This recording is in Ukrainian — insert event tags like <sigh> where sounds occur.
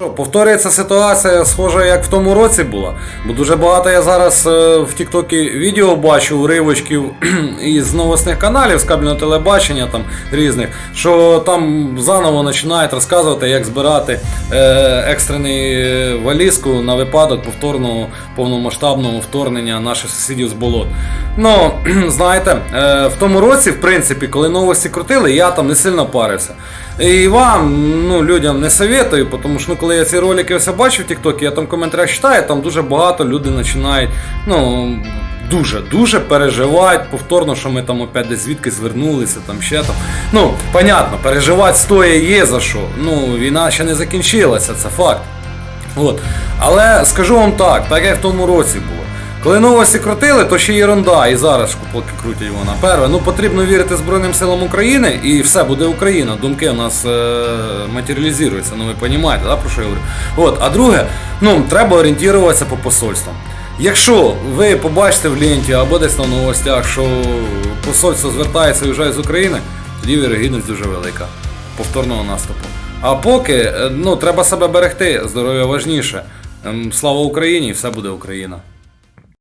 Що, Повторюється ситуація, схожа як в тому році була. Бо дуже багато я зараз е, в Тіктокі відео бачу уривочків <clears throat> із новосних каналів, з кабельного телебачення там різних, що там заново починають розказувати, як збирати е, екстрений е, валізку на випадок повторного повномасштабного вторгнення наших сусідів з болот. Ну, <clears throat> знаєте, в тому році, в принципі, коли новості крутили, я там не сильно парився. І вам, ну, людям не советую, тому що ну, коли я ці ролики все бачу в Тіктокі, я там в коментарях читаю, там дуже багато люди починають, ну. Дуже, дуже переживають повторно, що ми там опять десь звідки звернулися, там ще там. Ну, понятно, переживати стоє є за що. Ну, війна ще не закінчилася, це факт. От. Але скажу вам так, так як в тому році було. Коли новості крутили, то ще єрунда, і зараз поки крутять вона. Перше, ну потрібно вірити Збройним силам України, і все буде Україна. Думки у нас е- матеріалізуються, ну ви розумієте, да, про що я говорю. От, а друге, ну треба орієнтуватися по посольствам. Якщо ви побачите в ленті або десь на новостях, що посольство звертається і виїжджає з України, тоді вірогідність дуже велика повторного наступу. А поки е, ну, треба себе берегти, здоров'я важніше. Ем, Слава Україні, і все буде Україна.